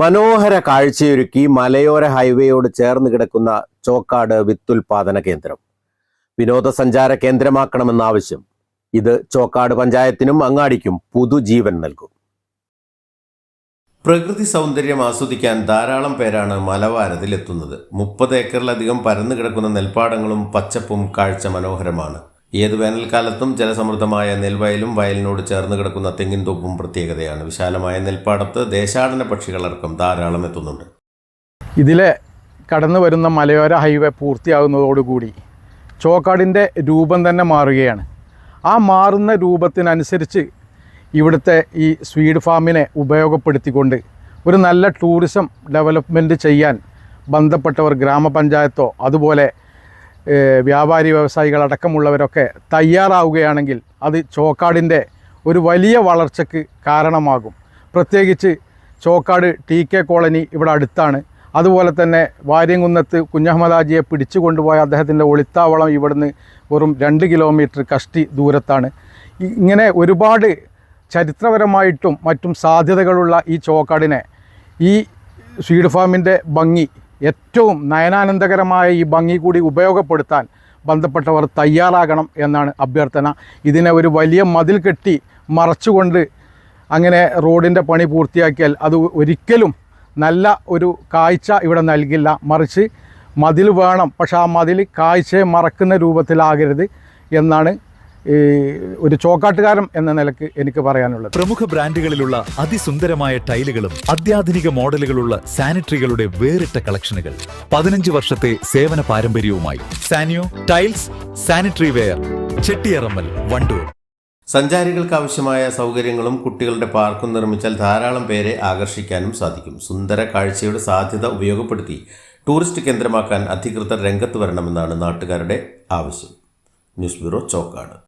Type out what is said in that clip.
മനോഹര കാഴ്ചയൊരുക്കി മലയോര ഹൈവേയോട് ചേർന്ന് കിടക്കുന്ന ചോക്കാട് വിത്തുൽപാദന കേന്ദ്രം. വിനോദസഞ്ചാര കേന്ദ്രമാക്കണമെന്ന ആവശ്യം ഇത് ചോക്കാട് പഞ്ചായത്തിനും അങ്ങാടിക്കും പുതുജീവൻ നൽകും. പ്രകൃതി സൗന്ദര്യം ആസ്വദിക്കാൻ ധാരാളം പേരാണ് മലവാരത്തിൽ എത്തുന്നത് മുപ്പത് ഏക്കറിലധികം പരന്നു കിടക്കുന്ന നെൽപ്പാടങ്ങളും പച്ചപ്പും കാഴ്ച മനോഹരമാണ്. ഏത് വേനൽക്കാലത്തും ജലസമൃദ്ധമായ നെൽവയലും വയലിനോട് ചേർന്ന് കിടക്കുന്ന തെങ്ങിൻ തോപ്പും പ്രത്യേകതയാണ്. വിശാലമായ നെൽപ്പാടത്ത് ദേശാടന പക്ഷികളടക്കം ധാരാളം എത്തുന്നുണ്ട്. ഇതിലെ കടന്നു വരുന്ന മലയോര ഹൈവേ പൂർത്തിയാകുന്നതോടുകൂടി ചോക്കാടിന്റെ രൂപം തന്നെ മാറുകയാണ്. ആ മാറുന്ന രൂപത്തിനനുസരിച്ച് ഇവിടുത്തെ ഈ സ്വീഡ് ഫാമിനെ ഉപയോഗപ്പെടുത്തിക്കൊണ്ട് ഒരു നല്ല ടൂറിസം ഡെവലപ്മെന്റ് ചെയ്യാൻ ബന്ധപ്പെട്ടവർ ഗ്രാമപഞ്ചായത്തോ അതുപോലെ വ്യാപാരി വ്യവസായികളടക്കമുള്ളവരൊക്കെ തയ്യാറാവുകയാണെങ്കിൽ അത് ചോക്കാടിന്റെ ഒരു വലിയ വളർച്ചയ്ക്ക് കാരണമാകും. പ്രത്യേകിച്ച് ചോക്കാട് ടി കെ കോളനി ഇവിടെ അടുത്താണ്. അതുപോലെ തന്നെ വാര്യംകുന്നത്ത് കുഞ്ഞഹമ്മദാജിയെ പിടിച്ചു കൊണ്ടുപോയ അദ്ദേഹത്തിന്റെ ഒളിത്താവളം ഇവിടുന്ന് വെറും രണ്ട് കിലോമീറ്റർ കഷ്ടി ദൂരത്താണ്. ഇങ്ങനെ ഒരുപാട് ചരിത്രപരമായിട്ടും മറ്റും സാധ്യതകളുള്ള ഈ ചോക്കാടിനെ ഈ സ്വീഡ് ഫാമിന്റെ ഭംഗി ഏറ്റവും നയനാനന്ദകരമായ ഈ ഭംഗി കൂടി ഉപയോഗപ്പെടുത്താൻ ബന്ധപ്പെട്ടവർ തയ്യാറാകണം എന്നാണ് അഭ്യർത്ഥന. ഇതിനെ ഒരു വലിയ മതിൽ കെട്ടി മറച്ചുകൊണ്ട് അങ്ങനെ റോഡിന്റെ പണി പൂർത്തിയാക്കിയാൽ അത് ഒരിക്കലും നല്ല ഒരു കാഴ്ച ഇവിടെ നൽകില്ല. മറിച്ച് മതിൽ വേണം. പക്ഷേ ആ മതിൽ കാഴ്ചയെ മറക്കുന്ന രൂപത്തിലാകരുത് എന്നാണ് ഈ ഒരു ചോക്കാട്ടുകാരൻ എന്ന നിലയ്ക്ക് എനിക്ക് പറയാനുള്ളത്. പ്രമുഖ ബ്രാൻഡുകളിലുള്ള അതിസുന്ദരമായ ടൈലുകളും അത്യാധുനിക മോഡലുകളുള്ള സാനിറ്ററികളുടെ വേറിട്ട കളക്ഷനുകൾ പതിനഞ്ച് വർഷത്തെ സേവന പാരമ്പര്യവുമായി. Saniyo tiles sanitary ware Chettiyarammal Wandoor. സഞ്ചാരികൾക്ക് ആവശ്യമായ സൗകര്യങ്ങളും കുട്ടികളുടെ പാർക്കും നിർമ്മിച്ചാൽ ധാരാളം പേരെ ആകർഷിക്കാനും സാധിക്കും. സുന്ദര കാഴ്ചയുടെ സാധ്യത ഉപയോഗപ്പെടുത്തി ടൂറിസ്റ്റ് കേന്ദ്രമാക്കാൻ അധികൃതർ രംഗത്ത് വരണമെന്നാണ് നാട്ടുകാരുടെ ആവശ്യം. News bureau Chokkad.